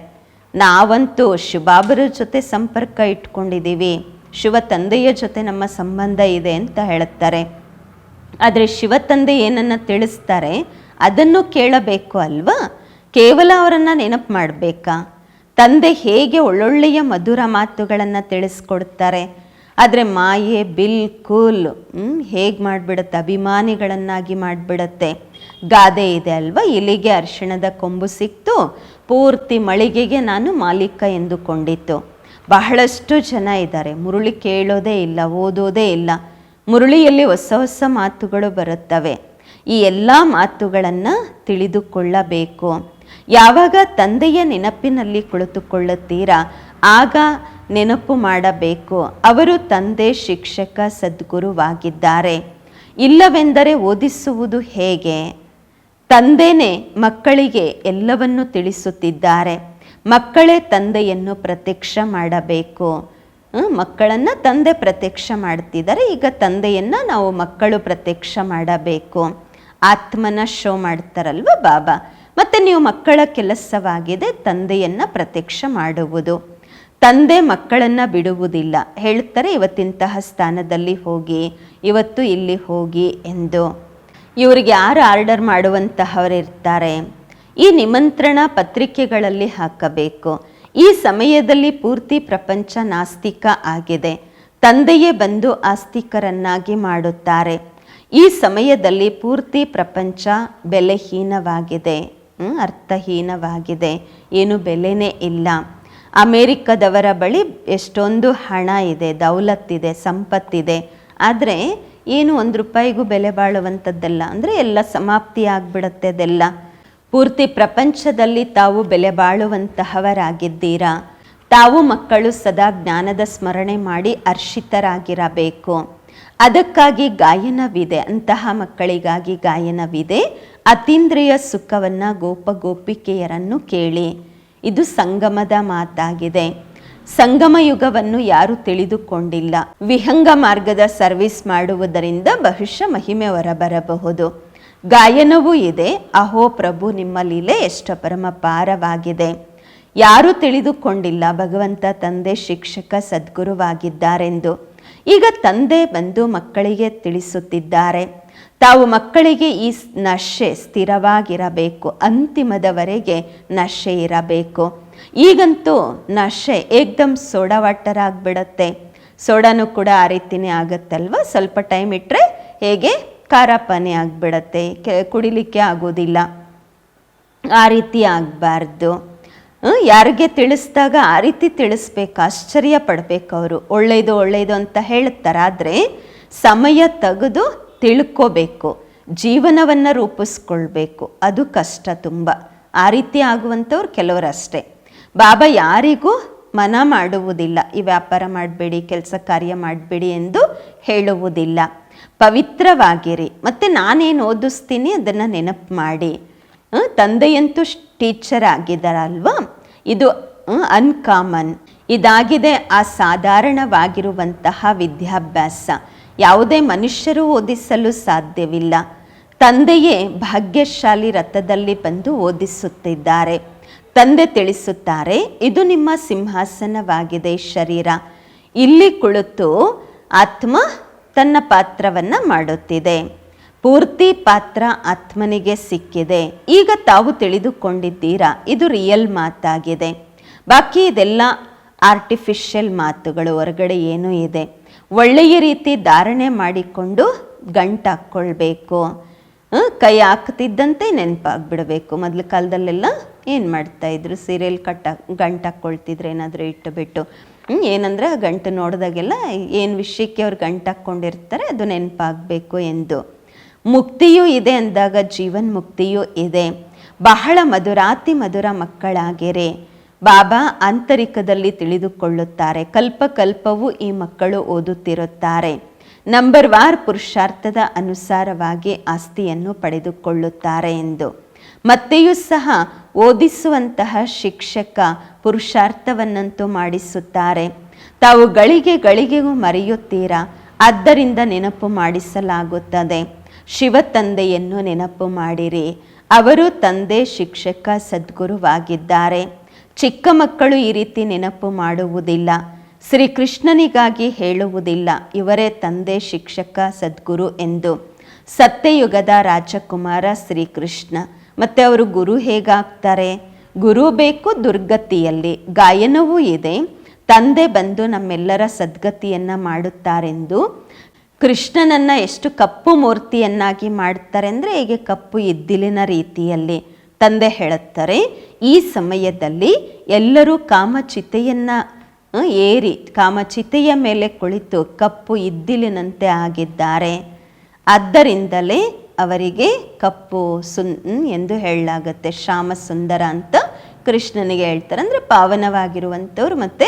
ನಾವಂತೂ ಶುಭಾಬರ ಜೊತೆ ಸಂಪರ್ಕ ಇಟ್ಕೊಂಡಿದ್ದೀವಿ. ಶಿವ ತಂದೆಯ ಜೊತೆ ನಮ್ಮ ಸಂಬಂಧ ಇದೆ ಅಂತ ಹೇಳುತ್ತಾರೆ. ಆದರೆ ಶಿವ ತಂದೆ ಏನನ್ನು ತಿಳಿಸ್ತಾರೆ ಅದನ್ನು ಕೇಳಬೇಕು ಅಲ್ವಾ? ಕೇವಲ ಅವರನ್ನು ನೆನಪು ಮಾಡಬೇಕಾ? ತಂದೆ ಹೇಗೆ ಒಳ್ಳೊಳ್ಳೆಯ ಮಧುರ ಮಾತುಗಳನ್ನು ತಿಳಿಸ್ಕೊಡ್ತಾರೆ? ಆದರೆ ಮಾಯೆ ಬಿಲ್ಕುಲ್ ಹೇಗೆ ಮಾಡಿಬಿಡುತ್ತೆ? ಅಭಿಮಾನಿಗಳನ್ನಾಗಿ ಮಾಡಿಬಿಡುತ್ತೆ. ಗಾದೆ ಇದೆ ಅಲ್ವಾ? ಇಲ್ಲಿಗೆ ಅರಿಶಿಣದ ಕೊಂಬು ಸಿಕ್ತು. ಪೂರ್ತಿ ಮಳಿಗೆಗೆ ನಾನು ಮಾಲೀಕ ಎಂದುಕೊಂಡಿತ್ತು. ಬಹಳಷ್ಟು ಜನ ಇದ್ದಾರೆ. ಮುರುಳಿ ಕೇಳೋದೇ ಇಲ್ಲ, ಓದೋದೇ ಇಲ್ಲ. ಮುರುಳಿಯಲ್ಲಿ ಹೊಸ ಹೊಸ ಮಾತುಗಳು ಬರುತ್ತವೆ. ಈ ಎಲ್ಲ ಮಾತುಗಳನ್ನು ತಿಳಿದುಕೊಳ್ಳಬೇಕು. ಯಾವಾಗ ತಂದೆಯ ನೆನಪಿನಲ್ಲಿ ಕುಳಿತುಕೊಳ್ಳುತ್ತೀರಾ? ಆಗ ನೆನಪು ಮಾಡಬೇಕು. ಅವರು ತಂದೆ, ಶಿಕ್ಷಕ, ಸದ್ಗುರುವಾಗಿದ್ದಾರೆ. ಇಲ್ಲವೆಂದರೆ ಓದಿಸುವುದು ಹೇಗೆ? ತಂದೆನೇ ಮಕ್ಕಳಿಗೆ ಎಲ್ಲವನ್ನು ತಿಳಿಸುತ್ತಿದ್ದಾರೆ. ಮಕ್ಕಳೇ ತಂದೆಯನ್ನು ಪ್ರತ್ಯಕ್ಷ ಮಾಡಬೇಕು. ಮಕ್ಕಳನ್ನು ತಂದೆ ಪ್ರತ್ಯಕ್ಷ ಮಾಡ್ತಿದ್ದಾರೆ. ಈಗ ತಂದೆಯನ್ನ ನಾವು ಮಕ್ಕಳು ಪ್ರತ್ಯಕ್ಷ ಮಾಡಬೇಕು. ಆತ್ಮನ ಶೋ ಮಾಡ್ತಾರಲ್ವ ಬಾಬಾ? ಮತ್ತೆ ನೀವು ಮಕ್ಕಳ ಕೆಲಸವಾಗಿದೆ, ತಂದೆಯನ್ನ ಪ್ರತ್ಯಕ್ಷ ಮಾಡುವುದು. ತಂದೆ ಮಕ್ಕಳನ್ನ ಬಿಡುವುದಿಲ್ಲ. ಹೇಳ್ತಾರೆ, ಇವತ್ತಿಂತಹ ಸ್ಥಾನದಲ್ಲಿ ಹೋಗಿ, ಇವತ್ತು ಇಲ್ಲಿ ಹೋಗಿ ಎಂದು. ಇವರಿಗೆ ಯಾರು ಆರ್ಡರ್ ಮಾಡುವಂತಹವರಿರ್ತಾರೆ? ಈ ನಿಮಂತ್ರಣ ಪತ್ರಿಕೆಗಳಲ್ಲಿ ಹಾಕಬೇಕು. ಈ ಸಮಯದಲ್ಲಿ ಪೂರ್ತಿ ಪ್ರಪಂಚ ನಾಸ್ತಿಕ ಆಗಿದೆ. ತಂದೆಯೇ ಬಂದು ಆಸ್ತಿಕರನ್ನಾಗಿ ಮಾಡುತ್ತಾರೆ. ಈ ಸಮಯದಲ್ಲಿ ಪೂರ್ತಿ ಪ್ರಪಂಚ ಬೆಲೆಹೀನವಾಗಿದೆ. ಅರ್ಥಹೀನವಾಗಿದೆ. ಏನು ಬೆಲೆನೇ ಇಲ್ಲ. ಅಮೇರಿಕದವರ ಬಳಿ ಎಷ್ಟೊಂದು ಹಣ ಇದೆ ದೌಲತ್ತಿದೆ ಸಂಪತ್ತಿದೆ. ಆದರೆ ಏನು ಒಂದು ರೂಪಾಯಿಗೂ ಬೆಲೆ ಬಾಳುವಂಥದ್ದಲ್ಲ ಅಂದರೆ ಎಲ್ಲ ಸಮಾಪ್ತಿ ಆಗಿಬಿಡತ್ತೆ ಅದೆಲ್ಲ. ಪೂರ್ತಿ ಪ್ರಪಂಚದಲ್ಲಿ ತಾವು ಬೆಲೆ ಬಾಳುವಂತಹವರಾಗಿದ್ದೀರಾ? ತಾವು ಮಕ್ಕಳು ಸದಾ ಜ್ಞಾನದ ಸ್ಮರಣೆ ಮಾಡಿ ಅರ್ಷಿತರಾಗಿರಬೇಕು. ಅದಕ್ಕಾಗಿ ಗಾಯನವಿದೆ, ಅಂತಹ ಮಕ್ಕಳಿಗಾಗಿ ಗಾಯನವಿದೆ. ಅತೀಂದ್ರಿಯ ಸುಖವನ್ನು ಗೋಪ ಗೋಪಿಕೆಯರನ್ನು ಕೇಳಿ. ಇದು ಸಂಗಮದ ಮಾತಾಗಿದೆ. ಸಂಗಮ ಯುಗವನ್ನು ಯಾರು ತಿಳಿದುಕೊಂಡಿಲ್ಲ. ವಿಹಂಗ ಮಾರ್ಗದ ಸರ್ವಿಸ್ ಮಾಡುವುದರಿಂದ ಬಹುಶಃ ಮಹಿಮೆ ಹೊರಬರಬಹುದು. ಗಾಯನವೂ ಇದೆ. ಅಹೋ ಪ್ರಭು, ನಿಮ್ಮ ಲೀಲೆ ಎಷ್ಟು ಪರಮಪಾರವಾಗಿದೆ. ಯಾರೂ ತಿಳಿದುಕೊಂಡಿಲ್ಲ. ಭಗವಂತ ತಂದೆ, ಶಿಕ್ಷಕ, ಸದ್ಗುರುವಾಗಿದ್ದಾರೆಂದು. ಈಗ ತಂದೆ ಬಂದು ಮಕ್ಕಳಿಗೆ ತಿಳಿಸುತ್ತಿದ್ದಾರೆ. ತಾವು ಮಕ್ಕಳಿಗೆ ಈ ನಶೆ ಸ್ಥಿರವಾಗಿರಬೇಕು, ಅಂತಿಮದವರೆಗೆ ನಶೆ ಇರಬೇಕು. ಈಗಂತೂ ನಶೆ ಏಕ್ದಮ್ ಸೋಡಾ ವಾಟರ್ ಆಗಿಬಿಡತ್ತೆ ಸೋಡಾನು ಕೂಡ ಆ ರೀತಿನೇ ಆಗುತ್ತಲ್ವ? ಸ್ವಲ್ಪ ಟೈಮ್ ಇಟ್ಟರೆ ಹೇಗೆ? ಖಾರ ಪಾನಿ ಆಗಿಬಿಡತ್ತೆ ಕುಡಿಲಿಕ್ಕೆ ಆಗೋದಿಲ್ಲ. ಆ ರೀತಿ ಆಗಬಾರ್ದು. ಯಾರಿಗೆ ತಿಳಿಸ್ದಾಗ ಆ ರೀತಿ ತಿಳಿಸ್ಬೇಕು, ಆಶ್ಚರ್ಯ ಪಡ್ಬೇಕು ಅವರು. ಒಳ್ಳೆಯದು ಒಳ್ಳೆಯದು ಅಂತ ಹೇಳ್ತಾರೆ ಆದರೆ ಸಮಯ ತೆಗೆದು ತಿಳ್ಕೋಬೇಕು, ಜೀವನವನ್ನು ರೂಪಿಸ್ಕೊಳ್ಬೇಕು. ಅದು ಕಷ್ಟ ತುಂಬ. ಆ ರೀತಿ ಆಗುವಂಥವ್ರು ಕೆಲವರು ಅಷ್ಟೇ ಬಾಬಾ ಯಾರಿಗೂ ಮನ ಮಾಡುವುದಿಲ್ಲ, ಈ ವ್ಯಾಪಾರ ಮಾಡಬೇಡಿ, ಕೆಲಸ ಕಾರ್ಯ ಮಾಡಬೇಡಿ ಎಂದು ಹೇಳುವುದಿಲ್ಲ. ಪವಿತ್ರವಾಗಿರಿ. ಮತ್ತು ನಾನೇನು ಓದಿಸ್ತೀನಿ ಅದನ್ನು ನೆನಪು ಮಾಡಿ. ತಂದೆಯಂತೂ ಟೀಚರ್ ಆಗಿದ್ದಾರಲ್ವಾ? ಇದು ಅನ್ಕಾಮನ್. ಇದಾಗಿದೆ ಆ ಸಾಧಾರಣವಾಗಿರುವಂತಹ ವಿದ್ಯಾಭ್ಯಾಸ. ಯಾವುದೇ ಮನುಷ್ಯರು ಓದಿಸಲು ಸಾಧ್ಯವಿಲ್ಲ. ತಂದೆಯೇ ಭಾಗ್ಯಶಾಲಿ ರಥದಲ್ಲಿ ಬಂದು ಓದಿಸುತ್ತಿದ್ದಾರೆ. ತಂದೆ ತಿಳಿಸುತ್ತಾರೆ, ಇದು ನಿಮ್ಮ ಸಿಂಹಾಸನವಾಗಿದೆ ಶರೀರ. ಇಲ್ಲಿ ಕುಳಿತು ಆತ್ಮ ತನ್ನ ಪಾತ್ರವನ್ನು ಮಾಡುತ್ತಿದೆ. ಪೂರ್ತಿ ಪಾತ್ರ ಆತ್ಮನಿಗೆ ಸಿಕ್ಕಿದೆ. ಈಗ ತಾವು ತಿಳಿದುಕೊಂಡಿದ್ದೀರಾ, ಇದು ರಿಯಲ್ ಮಾತಾಗಿದೆ. ಬಾಕಿ ಇದೆಲ್ಲ ಆರ್ಟಿಫಿಷಿಯಲ್ ಮಾತುಗಳು, ಹೊರಗಡೆ ಏನೂ ಇದೆ. ಒಳ್ಳೆಯ ರೀತಿ ಧಾರಣೆ ಮಾಡಿಕೊಂಡು ಗಂಟಾಕ್ಕೊಳ್ಬೇಕು. ಕೈ ಹಾಕ್ತಿದ್ದಂತೆ ನೆನಪಾಗ್ಬಿಡಬೇಕು. ಮೊದಲ ಕಾಲದಲ್ಲೆಲ್ಲ ಏನು ಮಾಡ್ತಾ ಇದ್ರು? ಸೀರಿಯಲ್ ಕಟ್ಟ ಗಂಟು ಹಾಕ್ಕೊಳ್ತಿದ್ರು ಏನಾದರೂ ಇಟ್ಟುಬಿಟ್ಟು. ಏನಂದರೆ ಆ ಗಂಟು ನೋಡಿದಾಗೆಲ್ಲ ಏನು ವಿಷಯಕ್ಕೆ ಅವ್ರು ಗಂಟು ಹಾಕ್ಕೊಂಡಿರ್ತಾರೆ ಅದು ನೆನಪಾಗಬೇಕು ಎಂದು. ಮುಕ್ತಿಯೂ ಇದೆ ಅಂದಾಗ ಜೀವನ್ ಮುಕ್ತಿಯೂ ಇದೆ. ಬಹಳ ಮಧುರಾತಿ ಮಧುರ ಮಕ್ಕಳಾಗಿರೆ. ಬಾಬಾ ಆಂತರಿಕದಲ್ಲಿ ತಿಳಿದುಕೊಳ್ಳುತ್ತಾರೆ. ಕಲ್ಪ ಕಲ್ಪವೂ ಈ ಮಕ್ಕಳು ಓದುತ್ತಿರುತ್ತಾರೆ. ನಂಬರ್ ವಾರ್ ಪುರುಷಾರ್ಥದ ಅನುಸಾರವಾಗಿ ಆಸ್ತಿಯನ್ನು ಪಡೆದುಕೊಳ್ಳುತ್ತಾರೆ ಎಂದು. ಮತ್ತೆಯೂ ಸಹ ಓದಿಸುವಂತಹ ಶಿಕ್ಷಕ ಪುರುಷಾರ್ಥವನ್ನಂತೂ ಮಾಡಿಸುತ್ತಾರೆ. ತಾವು ಗಳಿಗೆ ಗಳಿಗೆಗೂ ಮರೆಯುತ್ತೀರಾ? ಆದ್ದರಿಂದ ನೆನಪು ಮಾಡಿಸಲಾಗುತ್ತದೆ. ಶಿವ ತಂದೆಯನ್ನು ನೆನಪು ಮಾಡಿರಿ. ಅವರು ತಂದೆ ಶಿಕ್ಷಕ ಸದ್ಗುರುವಾಗಿದ್ದಾರೆ. ಚಿಕ್ಕ ಮಕ್ಕಳು ಈ ರೀತಿ ನೆನಪು ಮಾಡುವುದಿಲ್ಲ. ಶ್ರೀಕೃಷ್ಣನಿಗಾಗಿ ಹೇಳುವುದಿಲ್ಲ. ಇವರೇ ತಂದೆ, ಶಿಕ್ಷಕ, ಸದ್ಗುರು ಎಂದು. ಸತ್ಯಯುಗದ ರಾಜಕುಮಾರ ಶ್ರೀಕೃಷ್ಣ. ಮತ್ತು ಅವರು ಗುರು ಹೇಗಾಗ್ತಾರೆ? ಗುರು ಬೇಕು ದುರ್ಗತಿಯಲ್ಲಿ. ಗಾಯನವೂ ಇದೆ. ತಂದೆ ಬಂದು ನಮ್ಮೆಲ್ಲರ ಸದ್ಗತಿಯನ್ನು ಮಾಡುತ್ತಾರೆಂದು. ಕೃಷ್ಣನನ್ನು ಎಷ್ಟು ಕಪ್ಪು ಮೂರ್ತಿಯನ್ನಾಗಿ ಮಾಡ್ತಾರೆ ಅಂದರೆ ಹೀಗೆ ಕಪ್ಪು ಇದ್ದಿಲಿನ ರೀತಿಯಲ್ಲಿ. ತಂದೆ ಹೇಳುತ್ತಾರೆ, ಈ ಸಮಯದಲ್ಲಿ ಎಲ್ಲರೂ ಕಾಮಚಿತೆಯನ್ನು ಏರಿ ಕಾಮಚಿತೆಯ ಮೇಲೆ ಕುಳಿತು ಕಪ್ಪು ಇದ್ದಿಲಿನಂತೆ ಆಗಿದ್ದಾರೆ. ಆದ್ದರಿಂದಲೇ ಅವರಿಗೆ ಕಪ್ಪು ಸುನ್ ಎಂದು ಹೇಳಲಾಗುತ್ತೆ. ಶ್ಯಾಮ ಸುಂದರ ಅಂತ ಕೃಷ್ಣನಿಗೆ ಹೇಳ್ತಾರೆ. ಅಂದರೆ ಪಾವನವಾಗಿರುವಂಥವ್ರು ಮತ್ತು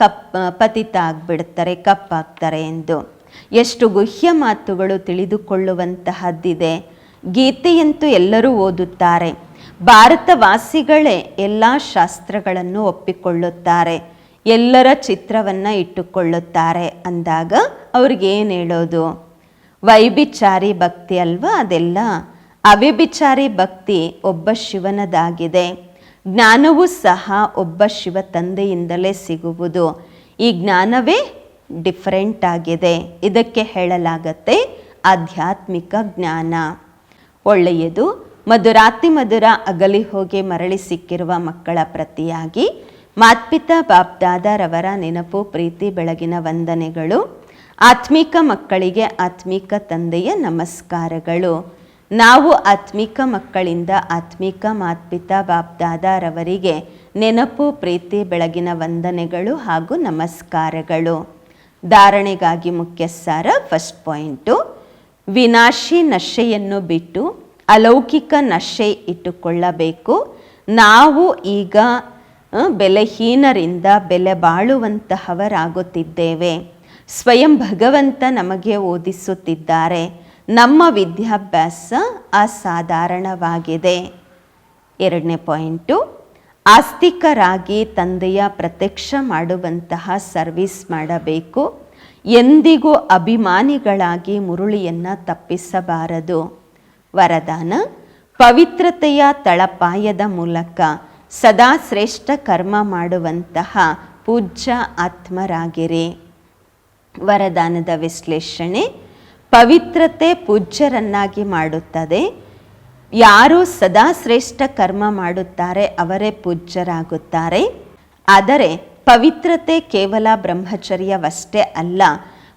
ಕಪ್ ಪತಿತ ಆಗಿಬಿಡ್ತಾರೆ, ಕಪ್ಪಾಗ್ತಾರೆ ಎಂದು. ಎಷ್ಟು ಗುಹ್ಯ ಮಾತುಗಳು ತಿಳಿದುಕೊಳ್ಳುವಂತಹದ್ದಿದೆ. ಗೀತೆಯಂತೂ ಎಲ್ಲರೂ ಓದುತ್ತಾರೆ. ಭಾರತವಾಸಿಗಳೇ ಎಲ್ಲ ಶಾಸ್ತ್ರಗಳನ್ನು ಒಪ್ಪಿಕೊಳ್ಳುತ್ತಾರೆ, ಎಲ್ಲರ ಚಿತ್ರವನ್ನು ಇಟ್ಟುಕೊಳ್ಳುತ್ತಾರೆ ಅಂದಾಗ ಅವ್ರಿಗೆ ಏನು ಹೇಳೋದು? ವೈಭಿಚಾರಿ ಭಕ್ತಿ ಅಲ್ವಾ ಅದೆಲ್ಲ? ಅವಿಭಿಚಾರಿ ಭಕ್ತಿ ಒಬ್ಬ ಶಿವನದಾಗಿದೆ, ಜ್ಞಾನವೂ ಸಹ ಒಬ್ಬ ಶಿವ ತಂದೆಯಿಂದಲೇ ಸಿಗುವುದು. ಈ ಜ್ಞಾನವೇ ಡಿಫರೆಂಟ್ ಆಗಿದೆ, ಇದಕ್ಕೆ ಹೇಳಲಾಗತ್ತೆ ಆಧ್ಯಾತ್ಮಿಕ ಜ್ಞಾನ. ಒಳ್ಳೆಯದು ಮಧುರಾತಿ ಮಧುರ ಅಗಲಿ ಹೋಗಿ ಮರಳಿ ಸಿಕ್ಕಿರುವ ಮಕ್ಕಳ ಪ್ರತಿಯಾಗಿ ಮಾತ್ಪಿತಾ ಬಾಪ್ದಾದರವರ ನೆನಪು, ಪ್ರೀತಿ, ಬೆಳಗಿನ ವಂದನೆಗಳು, ಆತ್ಮಿಕ ಮಕ್ಕಳಿಗೆ ಆತ್ಮಿಕ ತಂದೆಯ ನಮಸ್ಕಾರಗಳು. ನಾವು ಆತ್ಮಿಕ ಮಕ್ಕಳಿಂದ ಆತ್ಮಿಕ ಮಾತ್ಪಿತಾ ಬಾಪ್ದಾದರವರಿಗೆ ನೆನಪು, ಪ್ರೀತಿ, ಬೆಳಗಿನ ವಂದನೆಗಳು ಹಾಗೂ ನಮಸ್ಕಾರಗಳು. ಧಾರಣೆಗಾಗಿ ಮುಖ್ಯ ಫಸ್ಟ್ ಪಾಯಿಂಟು. ವಿನಾಶಿ ನಶೆಯನ್ನು ಬಿಟ್ಟು ಅಲೌಕಿಕ ನಶೆ ಇಟ್ಟುಕೊಳ್ಳಬೇಕು. ನಾವು ಈಗ ಬೆಲೆಹೀನರಿಂದ ಬೆಲೆ ಬಾಳುವಂತಹವರಾಗುತ್ತಿದ್ದೇವೆ. ಸ್ವಯಂ ಭಗವಂತ ನಮಗೆ ಓದಿಸುತ್ತಿದ್ದಾರೆ. ನಮ್ಮ ವಿದ್ಯಾಭ್ಯಾಸ ಅಸಾಧಾರಣವಾಗಿದೆ. ಎರಡನೇ ಪಾಯಿಂಟು, ಆಸ್ತಿಕರಾಗಿ ತಂದೆಯ ಪ್ರತ್ಯಕ್ಷ ಮಾಡುವಂತಹ ಸರ್ವಿಸ್ ಮಾಡಬೇಕು. ಎಂದಿಗೂ ಅಭಿಮಾನಿಗಳಾಗಿ ಮುರುಳಿಯನ್ನು ತಪ್ಪಿಸಬಾರದು. ವರದಾನ, ಪವಿತ್ರತೆಯ ತಳಪಾಯದ ಮೂಲಕ ಸದಾ ಶ್ರೇಷ್ಠ ಕರ್ಮ ಮಾಡುವಂತಹ ಪೂಜ್ಯ ಆತ್ಮರಾಗಿರಿ. ವರದಾನದ ವಿಶ್ಲೇಷಣೆ, ಪವಿತ್ರತೆ ಪೂಜ್ಯರನ್ನಾಗಿ ಮಾಡುತ್ತದೆ. ಯಾರು ಸದಾ ಶ್ರೇಷ್ಠ ಕರ್ಮ ಮಾಡುತ್ತಾರೆ ಅವರೇ ಪೂಜ್ಯರಾಗುತ್ತಾರೆ. ಆದರೆ ಪವಿತ್ರತೆ ಕೇವಲ ಬ್ರಹ್ಮಚರ್ಯವಷ್ಟೇ ಅಲ್ಲ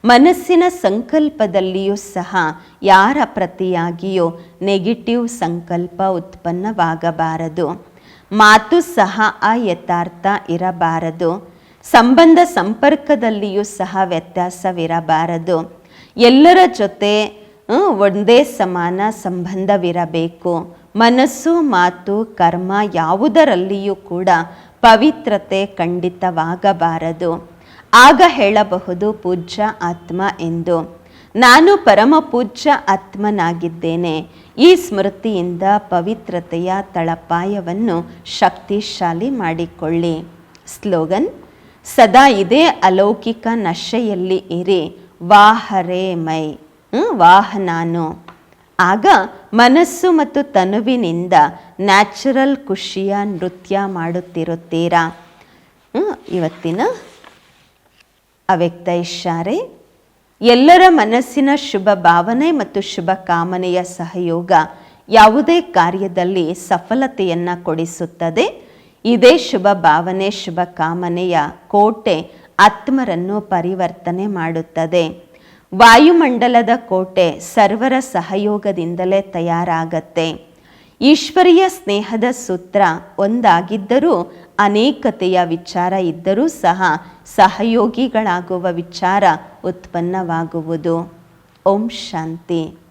ಮನಸ್ಸಿನ ಸಂಕಲ್ಪದಲ್ಲಿಯೂ ಸಹ ಯಾರ ಪ್ರತಿಯಾಗಿಯೂ ನೆಗೆಟಿವ್ ಸಂಕಲ್ಪ ಉತ್ಪನ್ನವಾಗಬಾರದು. ಮಾತು ಸಹ ಆ ಯಥಾರ್ಥ ಇರಬಾರದು. ಸಂಬಂಧ ಸಂಪರ್ಕದಲ್ಲಿಯೂ ಸಹ ವ್ಯತ್ಯಾಸವಿರಬಾರದು. ಎಲ್ಲರ ಜೊತೆ ಒಂದೇ ಸಮಾನ ಸಂಬಂಧವಿರಬೇಕು. ಮನಸ್ಸು, ಮಾತು, ಕರ್ಮ ಯಾವುದರಲ್ಲಿಯೂ ಕೂಡ ಪವಿತ್ರತೆ ಖಂಡಿತವಾಗಬಾರದು. ಆಗ ಹೇಳಬಹುದು, ಪೂಜ್ಯ ಆತ್ಮ ಎಂದು. ನಾನು ಪರಮ ಪೂಜ್ಯ ಆತ್ಮನಾಗಿದ್ದೇನೆ. ಈ ಸ್ಮೃತಿಯಿಂದ ಪವಿತ್ರತೆಯ ತಳಪಾಯವನ್ನು ಶಕ್ತಿಶಾಲಿ ಮಾಡಿಕೊಳ್ಳಿ. ಸ್ಲೋಗನ್, ಸದಾ ಇದೇ ಅಲೌಕಿಕ ನಶೆಯಲ್ಲಿ ಇರಿ, ವಾಹರೇ ಮೈ ವಾಹನಾನು ವಾಹ ನಾನು. ಆಗ ಮನಸ್ಸು ಮತ್ತು ತನುವಿನಿಂದ ನ್ಯಾಚುರಲ್ ಖುಷಿಯ ನೃತ್ಯ ಮಾಡುತ್ತಿರುತ್ತೀರಾ? ಇವತ್ತಿನ ಅವ್ಯಕ್ತ ಇಶಾರೆ ಎಲ್ಲರ ಮನಸ್ಸಿನ ಶುಭ ಭಾವನೆ ಮತ್ತು ಶುಭ ಕಾಮನೆಯ ಸಹಯೋಗ ಯಾವುದೇ ಕಾರ್ಯದಲ್ಲಿ ಸಫಲತೆಯನ್ನು ಕೊಡಿಸುತ್ತದೆ. ಇದೇ ಶುಭ ಭಾವನೆ, ಶುಭ ಕಾಮನೆಯ ಕೋಟೆ ಆತ್ಮರನ್ನು ಪರಿವರ್ತನೆ ಮಾಡುತ್ತದೆ. ವಾಯುಮಂಡಲದ ಕೋಟೆ ಸರ್ವರ ಸಹಯೋಗದಿಂದಲೇ ತಯಾರಾಗತ್ತೆ. ಈಶ್ವರೀಯ ಸ್ನೇಹದ ಸೂತ್ರ ಒಂದಾಗಿದ್ದರೂ ಅನೇಕತೆಯ ವಿಚಾರ ಇದ್ದರೂ ಸಹ ಸಹಯೋಗಿಗಳಾಗುವ ವಿಚಾರ ಉತ್ಪನ್ನವಾಗುವುದು. ಓಂ ಶಾಂತಿ.